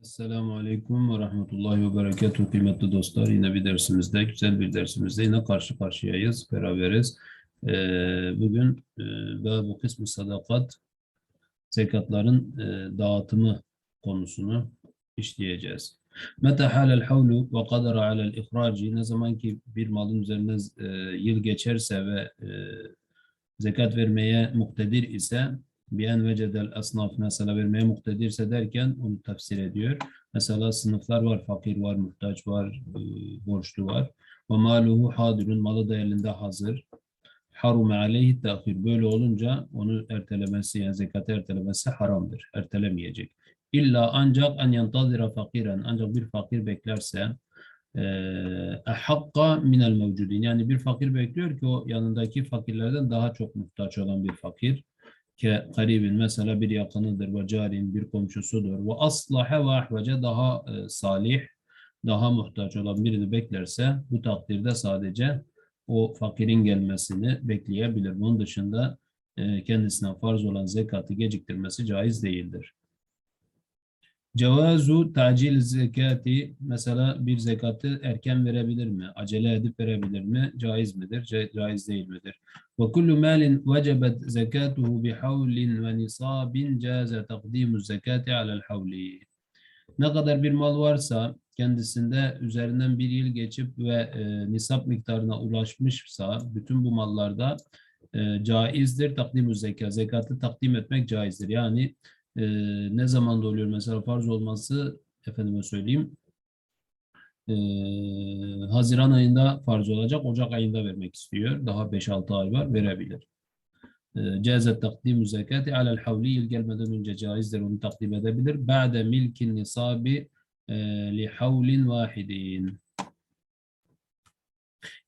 Esselamu Aleyküm ve Rahmetullahi ve Berekatuhu kıymetli dostlar. Yine bir dersimizde, güzel bir dersimizde yine karşı karşıyayız, beraberiz. Ee, bugün e, ve bu kısmı sadakat, zekatların e, dağıtımı konusunu işleyeceğiz. Meta halel havlu ve kadara alel ihraci ne zaman ki bir malın üzerine e, yıl geçerse ve e, zekat vermeye muktedir ise Biyen vecedel asnaf mesela vermeye muktedirse derken onu tefsir ediyor. Mesela sınıflar var, fakir var, muhtaç var, e, borçlu var. Ve maluhu hadirun, malı da elinde hazır. Harume aleyhi tahir. Böyle olunca onu ertelemesi, yani zekatı ertelemesi haramdır. Ertelemeyecek. İlla ancak en yantazira fakiren, ancak bir fakir beklerse ehakka minel mevcudin. Yani bir fakir bekliyor ki o yanındaki fakirlerden daha çok muhtaç olan bir fakir ke karibin mesela bir yakınıdır ve carin bir komşusudur ve aslahe ve ahvece daha e, salih daha muhtaç olan birini beklerse bu takdirde sadece o fakirin gelmesini bekleyebilir. Bunun dışında e, kendisine farz olan zekatı geciktirmesi caiz değildir. Cevazu tacil zekati mesela bir zekatı erken verebilir mi? Acele edip verebilir mi? Caiz midir? ca- Caiz değil midir? Ve kullu malin vecebet zekatuhu bi havlin ve nisabin caze takdimu zekati alel havli. Ne kadar bir mal varsa kendisinde üzerinden bir yıl geçip ve e, nisap miktarına ulaşmışsa bütün bu mallarda e, caizdir takdimu zekat. Zekatı takdim etmek caizdir. Yani e, ne zaman oluyor mesela farz olması efendime söyleyeyim e, Haziran ayında farz olacak Ocak ayında vermek istiyor. Daha 5-6 ay var verebilir. E, cezet takdim zekati alel havli gelmeden önce caizdir onu takdim edebilir. Ba'de milkin nisabi li havlin vahidin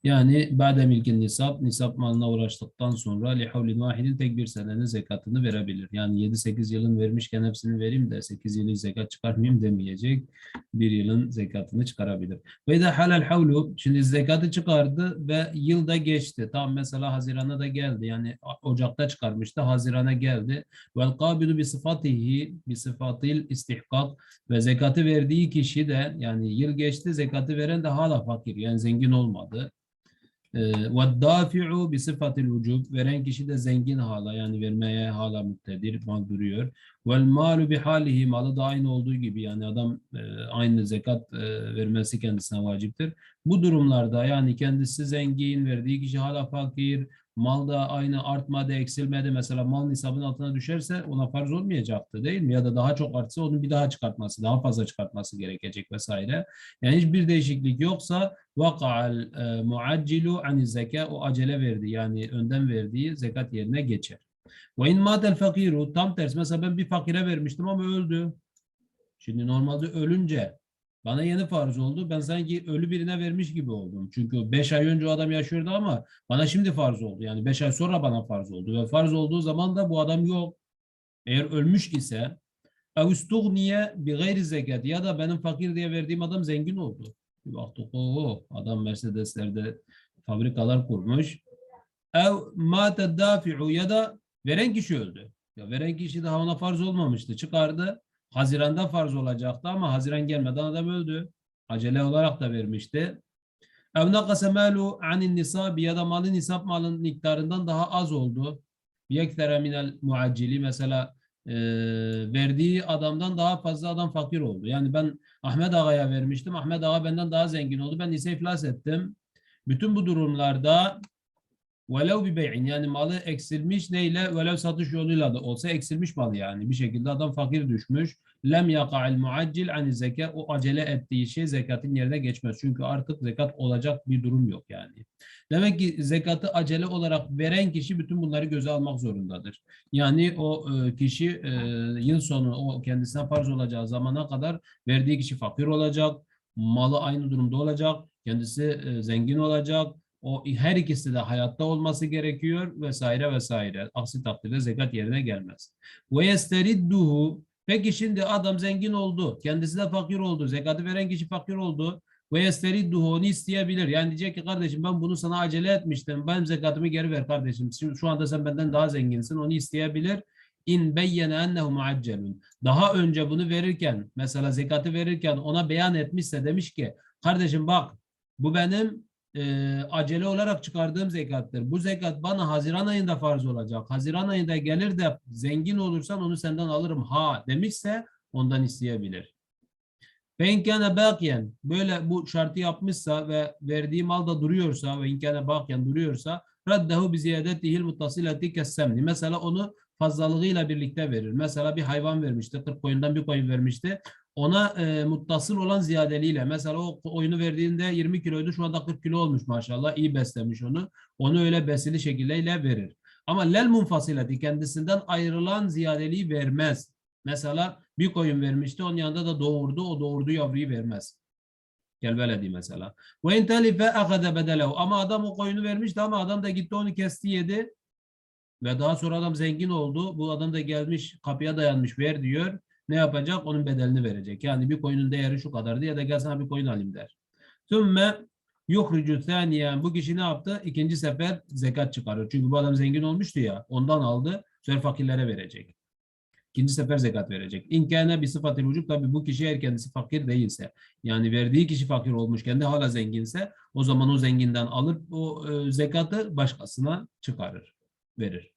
yani ba'de milkin nisab, nisap malına ulaştıktan sonra li havlin vahidin tek bir senenin zekatını verebilir. Yani 7-8 yılın vermişken hepsini vereyim de 8 yılı zekat çıkarmayayım demeyecek. Bir yılın zekatını çıkarabilir. Ve de halal havlu, şimdi zekatı çıkardı ve yılda geçti. Tam mesela Haziran'a da geldi. Yani Ocak'ta çıkarmıştı, Haziran'a geldi. Vel kabilu bi sıfatihi, bi sıfatil istihkak ve zekatı verdiği kişi de yani yıl geçti zekatı veren de hala fakir yani zengin olmadı. وَالدَّافِعُ بِصِفَةِ الْوُجُوبِ Veren kişi de zengin hala yani vermeye hala muktedir, mal duruyor. وَالْمَالُ بِحَالِهِ Malı da aynı olduğu gibi yani adam e, aynı zekat e, vermesi kendisine vaciptir. Bu durumlarda yani kendisi zengin, verdiği kişi hala fakir, mal da aynı artmadı, eksilmedi. Mesela mal nisabın altına düşerse ona farz olmayacaktı değil mi? Ya da daha çok artsa onun bir daha çıkartması, daha fazla çıkartması gerekecek vesaire. Yani hiçbir değişiklik yoksa vaka'al e, muaccilu ani zeka o acele verdi yani önden verdiği zekat yerine geçer. Ve in matel fakiru tam tersi mesela ben bir fakire vermiştim ama öldü. Şimdi normalde ölünce bana yeni farz oldu. Ben sanki ölü birine vermiş gibi oldum. Çünkü 5 ay önce o adam yaşıyordu ama bana şimdi farz oldu. Yani 5 ay sonra bana farz oldu. Ve farz olduğu zaman da bu adam yok. Eğer ölmüş ise niye bir gayri zekat ya da benim fakir diye verdiğim adam zengin oldu. Bir baktık o adam Mercedes'lerde fabrikalar kurmuş. Ev mate ya da veren kişi öldü. Ya veren kişi daha ona farz olmamıştı. Çıkardı. Haziranda farz olacaktı ama Haziran gelmeden adam öldü. Acele olarak da vermişti. Ev nakase malu anin nisabi ya da malı nisap malın miktarından daha az oldu. Yektere minel muaccili mesela e, verdiği adamdan daha fazla adam fakir oldu. Yani ben Ahmet Ağa'ya vermiştim. Ahmet Ağa benden daha zengin oldu. Ben ise iflas ettim. Bütün bu durumlarda velev bir bey'in yani malı eksilmiş neyle velev satış yoluyla da olsa eksilmiş mal yani. Bir şekilde adam fakir düşmüş. Lem yaka'il muaccil ani zeka o acele ettiği şey zekatın yerine geçmez. Çünkü artık zekat olacak bir durum yok yani. Demek ki zekatı acele olarak veren kişi bütün bunları göze almak zorundadır. Yani o e, kişi e, yıl sonu o kendisine farz olacağı zamana kadar verdiği kişi fakir olacak, malı aynı durumda olacak, kendisi e, zengin olacak. O her ikisi de hayatta olması gerekiyor vesaire vesaire. Aksi takdirde zekat yerine gelmez. Ve yesteridduhu Peki şimdi adam zengin oldu. Kendisi de fakir oldu. Zekatı veren kişi fakir oldu. Ve yesteridduhu onu isteyebilir. Yani diyecek ki kardeşim ben bunu sana acele etmiştim. Benim zekatımı geri ver kardeşim. Şimdi şu anda sen benden daha zenginsin. Onu isteyebilir. in beyyene ennehu muaccelun. Daha önce bunu verirken mesela zekatı verirken ona beyan etmişse demiş ki kardeşim bak bu benim e, acele olarak çıkardığım zekattır. Bu zekat bana Haziran ayında farz olacak. Haziran ayında gelir de zengin olursan onu senden alırım ha demişse ondan isteyebilir. Ve inkâne bâkiyen böyle bu şartı yapmışsa ve verdiği mal da duruyorsa ve inkâne bâkiyen duruyorsa raddehu bi ziyadetihil muttasilati kessemni. Mesela onu fazlalığıyla birlikte verir. Mesela bir hayvan vermişti. 40 koyundan bir koyun vermişti. Ona e, muttasıl olan ziyadeliyle. Mesela o oyunu verdiğinde 20 kiloydu. Şu anda 40 kilo olmuş maşallah. İyi beslemiş onu. Onu öyle besili şekilde verir. Ama lel munfasilati kendisinden ayrılan ziyadeliği vermez. Mesela bir koyun vermişti. Onun yanında da doğurdu. O doğurduğu yavruyu vermez. Gel veledi mesela. Ve in telife akade bedelehu. Ama adam o koyunu vermişti ama adam da gitti onu kesti yedi. Ve daha sonra adam zengin oldu. Bu adam da gelmiş kapıya dayanmış ver diyor. Ne yapacak? Onun bedelini verecek. Yani bir koyunun değeri şu kadar diye de gel sana bir koyun alayım der. Sümme yuhricu thaniyen. Bu kişi ne yaptı? İkinci sefer zekat çıkarıyor. Çünkü bu adam zengin olmuştu ya. Ondan aldı. Sonra fakirlere verecek. İkinci sefer zekat verecek. İnkâne bir sıfatı vücut tabi bu kişi eğer kendisi fakir değilse yani verdiği kişi fakir olmuş kendi hala zenginse o zaman o zenginden alıp o e, zekatı başkasına çıkarır, verir.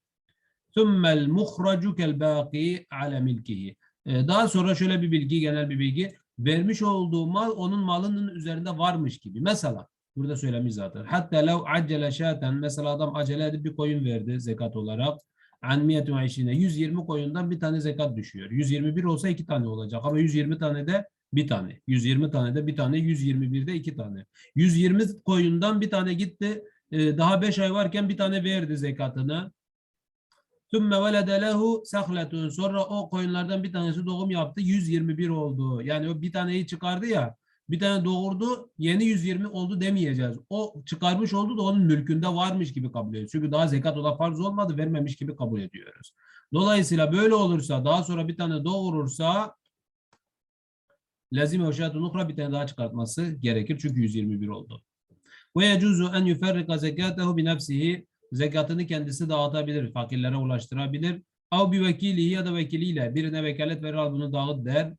Muhracu kel bâki ale milkihi. E, Daha sonra şöyle bir bilgi, genel bir bilgi. Vermiş olduğu mal onun malının üzerinde varmış gibi. Mesela burada söylemiş zaten. Hatta lev accele şaten mesela adam acele edip bir koyun verdi zekat olarak. An miyetu işine 120 koyundan bir tane zekat düşüyor. 121 olsa iki tane olacak ama 120 tane de bir tane. 120 tane de bir tane, 121'de iki tane. 120 koyundan bir tane gitti. e, Daha 5 ay varken bir tane verdi zekatını. Sümme velede lehu sahletun. Sonra o koyunlardan bir tanesi doğum yaptı. 121 oldu. Yani o bir taneyi çıkardı ya. Bir tane doğurdu. Yeni 120 oldu demeyeceğiz. O çıkarmış oldu da onun mülkünde varmış gibi kabul ediyoruz. Çünkü daha zekat o da farz olmadı. Vermemiş gibi kabul ediyoruz. Dolayısıyla böyle olursa daha sonra bir tane doğurursa lazim ve şartun ukra bir tane daha çıkartması gerekir. Çünkü 121 oldu. Ve yecuzu en yuferrika zekatehu bi nefsihi zekatını kendisi dağıtabilir, fakirlere ulaştırabilir. Av bir vekilihi ya da vekiliyle birine vekalet verir bunu dağıt der.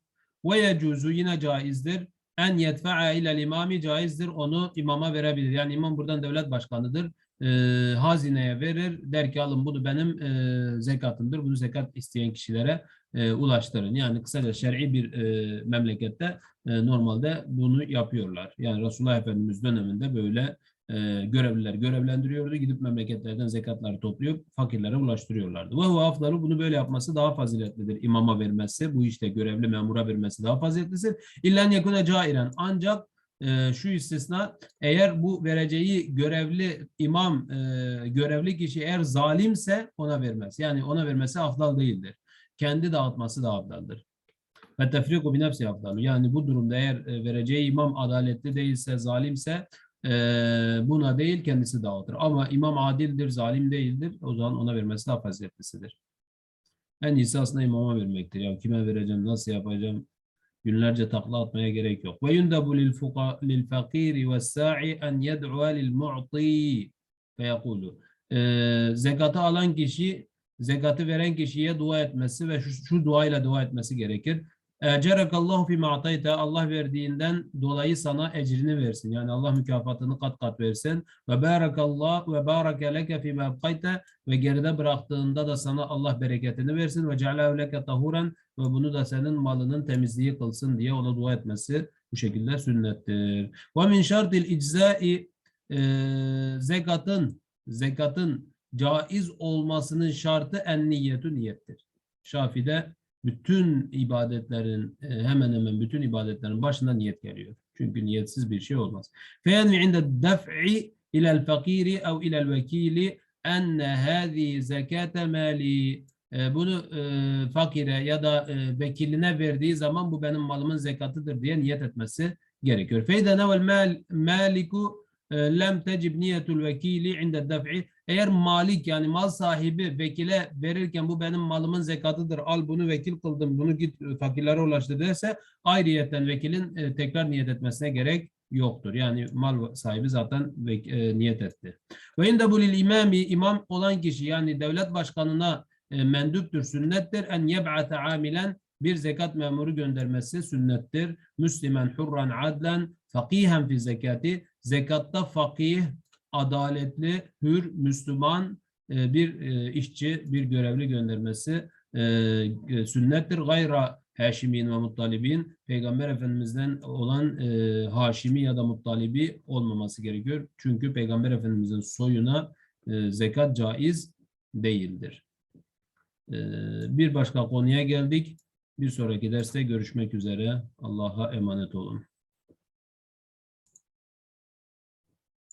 Ve yecuzu yine caizdir. En yetfe'a ile imami caizdir. Onu imama verebilir. Yani imam buradan devlet başkanıdır. Ee, hazineye verir. Der ki alın bunu benim e, zekatımdır. Bunu zekat isteyen kişilere e, ulaştırın. Yani kısaca şer'i bir e, memlekette e, normalde bunu yapıyorlar. Yani Resulullah Efendimiz döneminde böyle e, görevliler görevlendiriyordu. Gidip memleketlerden zekatları toplayıp fakirlere ulaştırıyorlardı. Ve huve afdalu bunu böyle yapması daha faziletlidir. İmama vermesi, bu işte görevli memura vermesi daha faziletlidir. İllen yakune cairen. Ancak e, şu istisna eğer bu vereceği görevli imam, e, görevli kişi eğer zalimse ona vermez. Yani ona vermesi afdal değildir. Kendi dağıtması da afdaldır. Ve tefriku bi nefsi. Yani bu durumda eğer e, vereceği imam adaletli değilse, zalimse e, buna değil kendisi dağıtır. Ama imam adildir, zalim değildir. O zaman ona vermesi daha faziletlisidir. En iyisi aslında imama vermektir. Ya kime vereceğim, nasıl yapacağım? Günlerce takla atmaya gerek yok. Ve yundabu lil fuqa fakiri ve sa'i en yed'u lil mu'ti feyekulu. Ee, zekatı alan kişi zekatı veren kişiye dua etmesi ve şu, şu duayla dua etmesi gerekir. Cerekallahu fi ma'tayte Allah verdiğinden dolayı sana ecrini versin. Yani Allah mükafatını kat kat versin. Ve barakallah ve barake leke fi ma'tayte ve geride bıraktığında da sana Allah bereketini versin ve cealehu leke tahuren ve bunu da senin malının temizliği kılsın diye ona dua etmesi bu şekilde sünnettir. Ve min şartil iczai e, zekatın zekatın caiz olmasının şartı en niyetu niyettir. Şafi'de bütün ibadetlerin e, hemen hemen bütün ibadetlerin başında niyet geliyor. Çünkü niyetsiz bir şey olmaz. İnde def'i ilel fakiri ev ilel vekili enne hâzi zekâte mâli E, bunu e, fakire ya da e, vekiline verdiği zaman bu benim malımın zekatıdır diye niyet etmesi gerekiyor. Mal, maliku e, lem tecib niyetul vekili inde def'i eğer malik yani mal sahibi vekile verirken bu benim malımın zekatıdır al bunu vekil kıldım bunu git e, fakirlere ulaştır derse ayrıyetten vekilin e, tekrar niyet etmesine gerek yoktur. Yani mal sahibi zaten e, niyet etti. Ve inde bu lil imami imam olan kişi yani devlet başkanına e, menduptur, sünnettir. En yeb'ate amilen bir zekat memuru göndermesi sünnettir. Müslüman hurran adlen fakihen fi zekati zekatta fakih, adaletli, hür, Müslüman e, bir e, işçi, bir görevli göndermesi e, sünnettir. Gayra Haşimin ve Muttalibin Peygamber Efendimiz'den olan Haşimi ya da Muttalibi olmaması gerekiyor. Çünkü Peygamber Efendimiz'in soyuna zekat caiz değildir. Bir başka konuya geldik. Bir sonraki derste görüşmek üzere. Allah'a emanet olun.